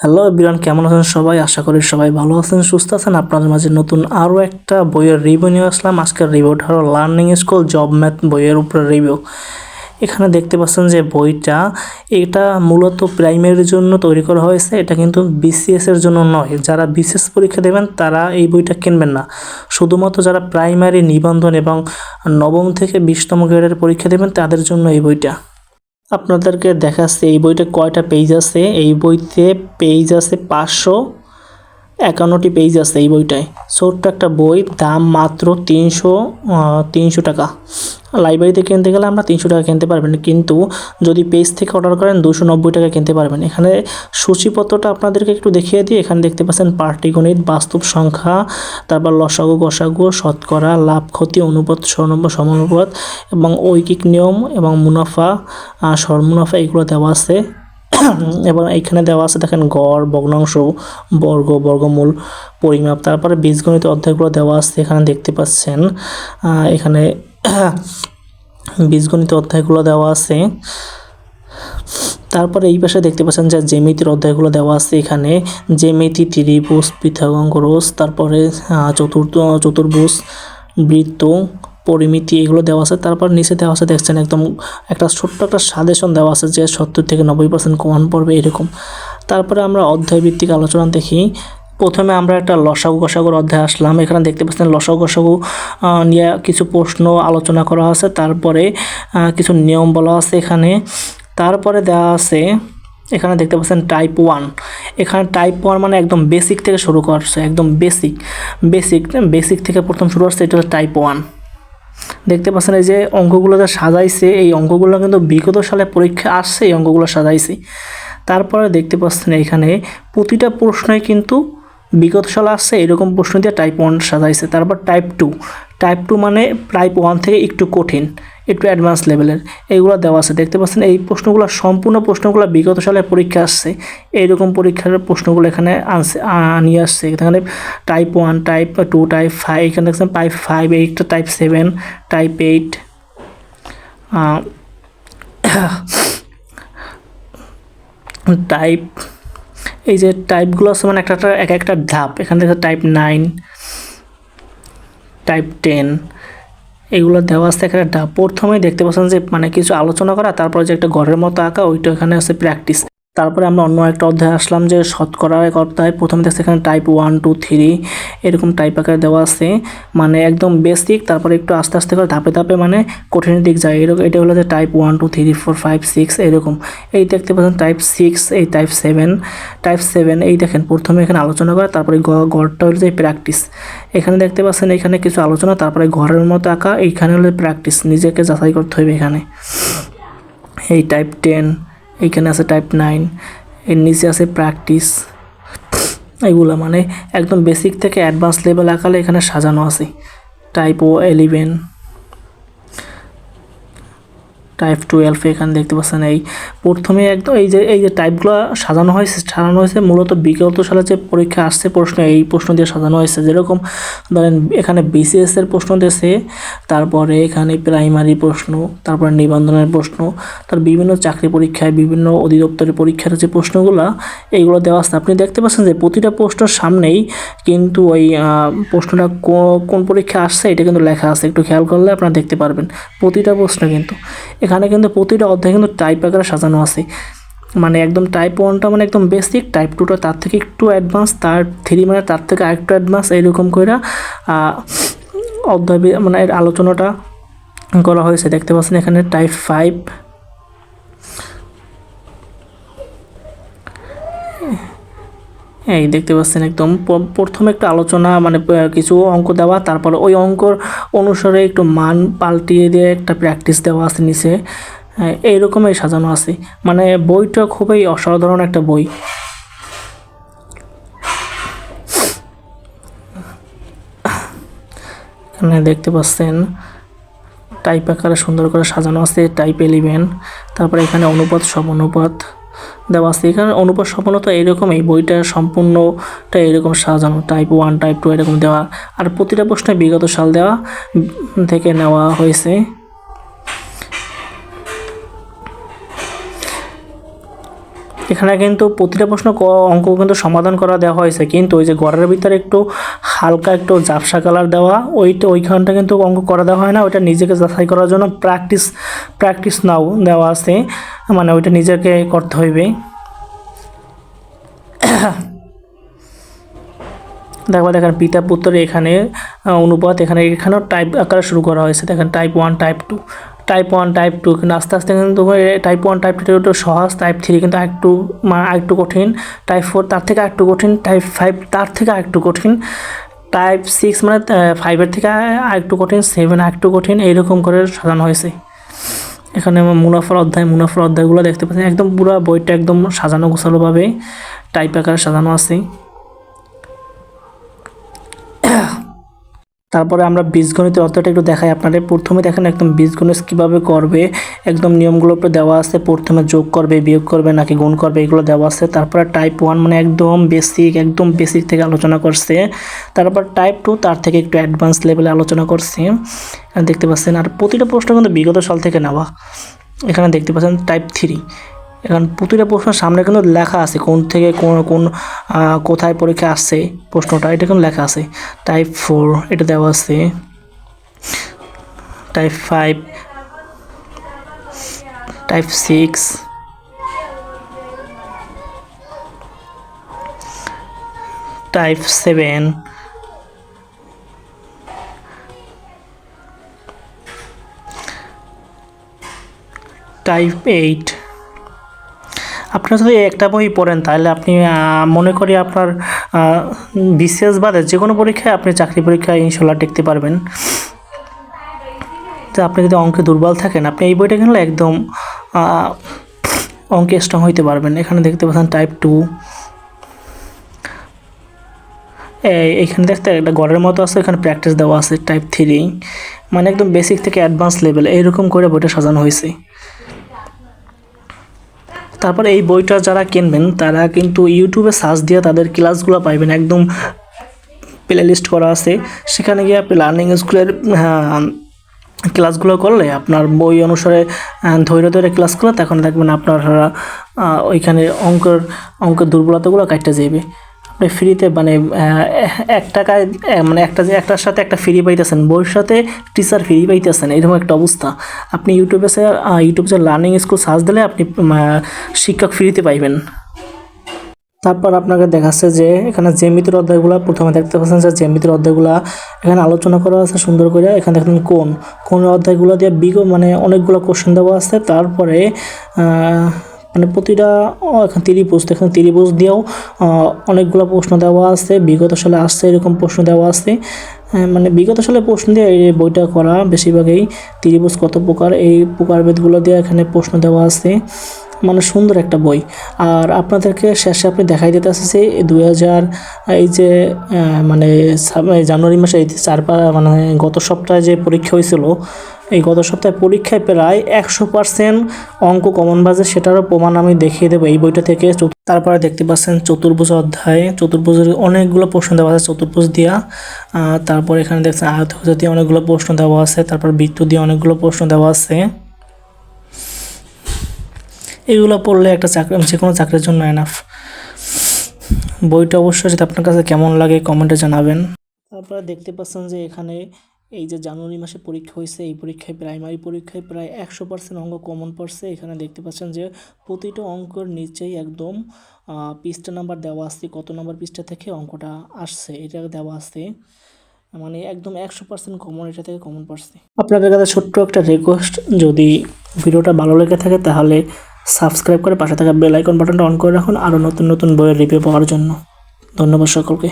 Hello বিরান কেমন আছেন সবাই? আশা করি সবাই ভালো আছেন, সুস্থ আছেন। আপনাদের মাঝে নতুন আরও একটা বইয়ের রিভিউ নিয়ে আসলাম। আজকের রিভিউটা হলো লার্নিং স্কুল জব ম্যাথ বইয়ের উপরে রিভিউ এখানে দেখতে পাচ্ছেন যে বইটা এটা মূলত প্রাইমারির জন্য তৈরি করা হয়েছে। এটা কিন্তু বিসিএস এর জন্য নয়। যারা বিসিএস পরীক্ষা দেবেন, তারা এই বইটা কিনবেন না। শুধুমাত্র যারা প্রাইমারি নিবন্ধন এবং নবম থেকে বিশতম গ্রেডের পরীক্ষা দেবেন, তাদের জন্য এই বইটা। আপনাদেরকে দেখাচ্ছে এই বইটা কয়টা পেজ আছে? এই বইতে পেজ আছে পাঁচশো একান্নটি পেজ আছে এই বইটায়। ছোট্ট একটা বই, দাম মাত্র তিনশো তিনশো টাকা। লাইব্রেরিতে কিনতে গেলে আমরা তিনশো টাকা কিনতে পারবেন। কিন্তু যদি পেজ থেকে অর্ডার করেন, দুশো নব্বই টাকা কিনতে পারবেন। এখানে সূচিপত্রটা আপনাদেরকে একটু দেখিয়ে দিই। এখানে দেখতে পাচ্ছেন পাটিগণিত বাস্তব সংখ্যা, তারপর লসাগু, গসাগু, শতকরা, লাভ, ক্ষতি, অনুপাত সমানুপাত এবং ঐকিক নিয়ম, এবং মুনাফা সরমুনাফা এগুলো দেওয়া আছে। এবং এইখানে দেওয়া আছে, দেখেন, গড়, ভগ্নাংশ, বর্গ, বর্গমূল, পরিমাপ, তারপরে বীজগণিত অধ্যায়গুলো দেওয়া আছে। এখানে দেখতে পাচ্ছেন এখানে বীজগণিত অধ্যায়গুলো দেওয়া আছে। তারপরে এই পাশে দেখতে পাচ্ছেন যে জ্যামিতির অধ্যায়গুলো দেওয়া আছে এখানে। জ্যামিতি, ত্রিভুজ পিথাগোরাস তারপরে চতুর্থ, চতুর্ভুজ, বৃত্ত, পরিমিতি এগুলো দেওয়া আছে। তারপর নিচে দেওয়া আছে দেখছেন একদম একটা ছোট্ট একটা সাজেশন দেওয়া আছে যে সত্তর থেকে নব্বই পার্সেন্ট কমান পড়বে এরকম। তারপরে আমরা অধ্যায় ভিত্তিক আলোচনা দেখি। প্রথমে আমরা একটা লসাগু গসাগুর অধ্যায় আসলাম। এখানে দেখতে পাচ্ছেন লসাগু গসাগু নিয়ে কিছু প্রশ্ন আলোচনা করা আছে। তারপরে কিছু নিয়ম বলা আছে এখানে। তারপরে দেওয়া আছে, এখানে দেখতে পাচ্ছেন টাইপ ওয়ান এখানে টাইপ ওয়ান মানে একদম বেসিক থেকে শুরু করছে, একদম বেসিক বেসিক বেসিক থেকে প্রথম শুরু করছে এটা হচ্ছে টাইপ ওয়ান দেখতে পাচ্ছেন এই যে অঙ্কগুলো যা সাজাইছে, এই অঙ্কগুলো কিন্তু বিগত সালে পরীক্ষা আসছে, এই অঙ্কগুলো সাজাইছে। তারপরে দেখতে পাচ্ছেন এখানে প্রতিটা প্রশ্নই কিন্তু বিগত সালে আসছে, এরকম প্রশ্ন দিয়ে টাইপ ওয়ান সাজাইছে তারপর টাইপ টু টাইপ টু মানে টাইপ ওয়ান থেকে একটু কঠিন, একটু অ্যাডভান্স লেভেলের এইগুলো দেওয়া আছে। দেখতে পাচ্ছেন, এই প্রশ্নগুলো, সম্পূর্ণ প্রশ্নগুলো বিগত সালে পরীক্ষা আসছে। এইরকম পরীক্ষার প্রশ্নগুলো এখানে আনছে নিয়ে আসছে। এখানে type one type two type five এখানে দেখছেন type five eight type seven type eight type এই যে টাইপগুলো আছে মানে একটা একটা এক একটা ধাপ। এখান থেকে টাইপ নাইন টাইপ টেন এগুলো দেওয়া আছে একটা প্রথমেই দেখতে পাচ্ছেন যে মানে কিছু আলোচনা করা, তারপর যে একটা ঘরের মতো আঁকা, ওইটা এখানে আছে প্র্যাকটিস তারপরে আমরা অন্য একটা অধ্যায় আসলাম যে শতকরা এক অধ্যায়। প্রথমে দেখছি এখানে টাইপ ওয়ান টু থ্রি এরকম টাইপ আকারে দেওয়া আছে। মানে একদম বেসিক তারপরে একটু আস্তে আস্তে করে ধাপে ধাপে মানে কঠিনের দিক যায়। এরকম, এটা হলো যে type one two three four five six এরকম। এই দেখতে পাচ্ছেন টাইপ সিক্স এই টাইপ সেভেন টাইপ সেভেন এই দেখেন, প্রথমে এখানে আলোচনা করে, তারপরে গড়টা হলো যে প্র্যাকটিস এখানে দেখতে পাচ্ছেন এখানে কিছু আলোচনা, তারপরে ঘরের মতো আঁকা, এইখানে হলো প্র্যাকটিস নিজেকে যাচাই করতে হবে এখানে। এই টাইপ টেন এইখানে আছে টাইপ নাইন এর নিচে আছে প্র্যাকটিস এগুলো মানে একদম বেসিক থেকে অ্যাডভান্স লেভেল আঁকালে এখানে সাজানো আছে। টাইপ ও এলিভেন টাইপ টুয়েলভ এখানে দেখতে পাচ্ছেন এই প্রথমে একদম এই যে এই যে টাইপগুলো সাজানো হয়েছে সাজানো হয়েছে, মূলত বিগত সালে যে পরীক্ষা আসছে প্রশ্ন, এই প্রশ্ন দিয়ে সাজানো হয়েছে। যেরকম ধরেন এখানে বিসিএস এর প্রশ্ন দিয়েছে, তারপরে এখানে প্রাইমারি প্রশ্ন, তারপরে নিবন্ধনের প্রশ্ন, তার বিভিন্ন চাকরি পরীক্ষায়, বিভিন্ন অধিদপ্তরের পরীক্ষার যে প্রশ্নগুলো, এইগুলো দেওয়া আছে। আপনি দেখতে পাচ্ছেন যে প্রতিটা প্রশ্নের সামনেই কিন্তু ওই প্রশ্নটা কোন পরীক্ষা আসছে, এটা কিন্তু লেখা আছে। একটু খেয়াল করলে আপনারা দেখতে পারবেন। প্রতিটা প্রশ্ন কিন্তু। এখানে কিন্তু প্রতিটা অধ্যায় কিন্তু টাইপ আকারে সাজানো আছে। মানে একদম টাইপ ওয়ানটা মানে একদম বেসিক টাইপ টুটা তার থেকে একটু অ্যাডভান্স তার থ্রি মানে তার থেকে আরেকটু অ্যাডভান্স এইরকম করে অধ্যায় মানে আলোচনাটা করা হয়েছে। দেখতে পাচ্ছেন এখানে টাইপ ফাইভ এই দেখতে পাচ্ছেন একদম। প্রথমে একটা আলোচনা মানে কিছু অঙ্ক দেওয়া তারপরে ওই অঙ্কর অনুসারে একটু মান পাল্টিয়ে দিয়ে একটা প্র্যাকটিস দেওয়া আছে নিচে। হ্যাঁ, এইরকমই সাজানো আছে। মানে বইটা খুবই অসাধারণ একটা বই। এখানে দেখতে পাচ্ছেন টাইপ আকারে সুন্দর করে সাজানো আছে টাইপ এলিভেন তারপরে এখানে অনুপাত সব অনুপাত দেওয়া আছে। এখানে অনুপাত সফলতা এরকম এই বইটা সম্পূর্ণটা এরকম সাজানো টাইপ ওয়ান টাইপ টু এরকম দেওয়া। আর প্রতিটা প্রশ্নে বিগত সাল দেওয়া থেকে নেওয়া হয়েছে। এখানে কিন্তু প্রতিটা প্রশ্ন অঙ্ক কিন্তু সমাধান করা দেওয়া হয়েছে। কিন্তু ওই যে ঘরের ভিতরে একটু হালকা একটু জাপসা কালার দেওয়া, ওইটা ওইখানটা কিন্তু অঙ্ক করা দেওয়া হয় না। ওইটা নিজেকে যাচাই করার জন্য প্র্যাকটিস প্র্যাকটিস নাও দেওয়া আছে। মানে ওইটা নিজেকে করতে হইবে। দেখো দেখেন পিতা পুত্রের এখানে অনুপাত এখানে এখানেও টাইপ আকারে শুরু করা হয়েছে। দেখেন type one type two type one type two কিন্তু আস্তে আস্তে কিন্তু টাইপ ওয়ান টাইপ টু একটু সহজ টাইপ থ্রি কিন্তু মা, আরেকটু কঠিন টাইপ ফোর তার থেকে আরেকটু কঠিন টাইপ ফাইভ তার থেকে আরেকটু কঠিন টাইপ সিক্স মানে ফাইভের থেকে আরেকটু কঠিন সেভেন আরেকটু কঠিন, এইরকম করে সাজানো হয়েছে। এখানে মুনাফার অধ্যায়, মুনাফার অধ্যায়গুলো দেখতে পাচ্ছেন, একদম পুরো বইটা একদম সাজানো গোছালোভাবে টাইপ আকারে সাজানো আছে। তারপরে আমরা বীজগণিতের অর্থটা একটু দেখাই আপনাদের। প্রথমে দেখেন একদম বীজগণিত কীভাবে করবে, একদম নিয়মগুলো উপরে দেওয়া আছে, প্রথমে যোগ করবে, বিয়োগ করবে, নাকি গুণ করবে, এগুলো দেওয়া আছে। তারপরে টাইপ ওয়ান মানে একদম বেসিক একদম বেসিক থেকে আলোচনা করছে। তারপর টাইপ টু তার থেকে একটু অ্যাডভান্স লেভেলে আলোচনা করছে। দেখতে পাচ্ছেন, আর প্রতিটা প্রশ্ন কিন্তু বিগত সাল থেকে নেওয়া। এখানে দেখতে পাচ্ছেন টাইপ থ্রি এখন প্রতিটা প্রশ্নের সামনে কিন্তু লেখা আছে, কোন থেকে কোন কোন কোথায় পরীক্ষা আসছে প্রশ্নটা, এটা কিন্তু লেখা আছে। টাইপ ফোর এটা দেওয়া আছে। Type five type six type seven type eight আপনারা যদি একটা বই পড়েন, তাহলে আপনি মনে করি আপনার বিশেষ বাদে যে কোনো পরীক্ষায় আপনি চাকরি পরীক্ষায় ইনশাল্লাহ টিকতে পারবেন। তো আপনি যদি অঙ্কে দুর্বল থাকেন, আপনি এই বইটা কিনলে একদম অঙ্কে স্ট্রং হইতে পারবেন। এখানে দেখতে পাচ্ছেন টাইপ টু এইখানে দেখতে একটা গড়ের মতো আছে, এখানে প্র্যাকটিস দেওয়া আছে টাইপ থ্রি মানে একদম বেসিক থেকে অ্যাডভান্স লেভেল এইরকম করে বইটা সাজানো হয়েছে। তারপর এই বইটা যারা কিনবেন, তারা কিন্তু ইউটিউবে সার্চ দিয়ে তাদের ক্লাসগুলো পাইবেন। একদম প্লে লিস্ট করা আছে। সেখানে গিয়ে আপনি লার্নিং স্কুলের ক্লাসগুলো করলে আপনার বই অনুসারে ধৈর্য ধৈর্য ধরে ক্লাস করলে তখন দেখবেন আপনারা ওইখানে অঙ্কের অঙ্কের দুর্বলতাগুলো কাটতে যাবে আপনি ফ্রিতে মানে এক টাকায় মানে একটা একটার সাথে একটা ফ্রি পাইতেছেন, বইয়ের সাথে টিচার ফ্রি পাইতেছেন, এরকম একটা অবস্থা। আপনি ইউটিউবে ইউটিউবে যে লার্নিং স্কুল সার্চ দিলে আপনি শিক্ষক ফ্রিতে পাইবেন। তারপর আপনাকে দেখাচ্ছে যে, এখানে জ্যামিতির অধ্যায়গুলো, প্রথমে দেখতে পাচ্ছেন যে জ্যামিতির অধ্যায়গুলো, এখানে আলোচনা করা আছে সুন্দর করে। এখানে দেখেন কোন কোন অধ্যায়গুলো দিয়ে বিগ মানে অনেকগুলো কোশ্চেন দেওয়া আছে। তারপরে মানে প্রতিটা এখানে ত্রিভুজ এখানে ত্রিভুজ দিয়েও অনেকগুলো প্রশ্ন দেওয়া আছে, বিগত সালে আসছে এরকম প্রশ্ন দেওয়া আছে। মানে বিগত সালে প্রশ্ন দিয়ে এই বইটা করা, বেশিরভাগই ত্রিভুজ কত প্রকার, এই প্রকারভেদগুলো দিয়ে এখানে প্রশ্ন দেওয়া আছে। মানে সুন্দর একটা বই। আর আপনাদেরকে শেষে আপনি দেখাই দিতে আসছে দুই হাজার, এই যে মানে জানুয়ারি মাসে এই চার মানে গত সপ্তাহে যে পরীক্ষা হয়েছিল এই গত সপ্তাহে পরীক্ষায় প্রায় একশো পার্সেন্ট অঙ্ক কমন বাজে, সেটারও প্রমাণ আমি দেখিয়ে দেবো। এই বইটা থেকে তারপরে দেখতে পাচ্ছেন চতুর্ভুজ অধ্যায়। চতুর্ভুজের অনেকগুলো প্রশ্ন দেওয়া আছে, চতুর্ভুজ দিয়া। তারপর এখানে দেখছেন আয়ত দিয়ে অনেকগুলো প্রশ্ন দেওয়া আছে, তারপর বৃত্ত দিয়ে অনেকগুলো প্রশ্ন দেওয়া আছে। এগুলো পড়লে একটা চাকরি যে কোনো চাকরির জন্য এনাফ বইটা অবশ্যই যদি আপনার কাছে কেমন লাগে কমেন্টে জানাবেন। তারপরে দেখতে পাচ্ছেন যে এখানে এই যে জানুয়ারি মাসে পরীক্ষা হয়েছে, এই পরীক্ষায় প্রাইমারি পরীক্ষায় প্রায় একশো পার্সেন্ট অঙ্ক কমন পড়ছে। এখানে দেখতে পাচ্ছেন যে প্রতিটা অঙ্কের নিচেই একদম পৃষ্ঠা নাম্বার দেওয়া আছে, কত নাম্বার পৃষ্ঠা থেকে অঙ্কটা আসছে, এটা দেওয়া আছে। মানে একদম একশো পার্সেন্ট কমন এটা থেকে কমন পড়ছে। আপনাদের কাছে ছোট্ট একটা রিকোয়েস্ট যদি ভিডিওটা ভালো লেগে থাকে তাহলে সাবস্ক্রাইব করে পাশে থাকা বেল আইকন বাটনটা অন করে রাখুন, আরও নতুন নতুন বইয়ের রিভিউ পাওয়ার জন্য। ধন্যবাদ সকলকে।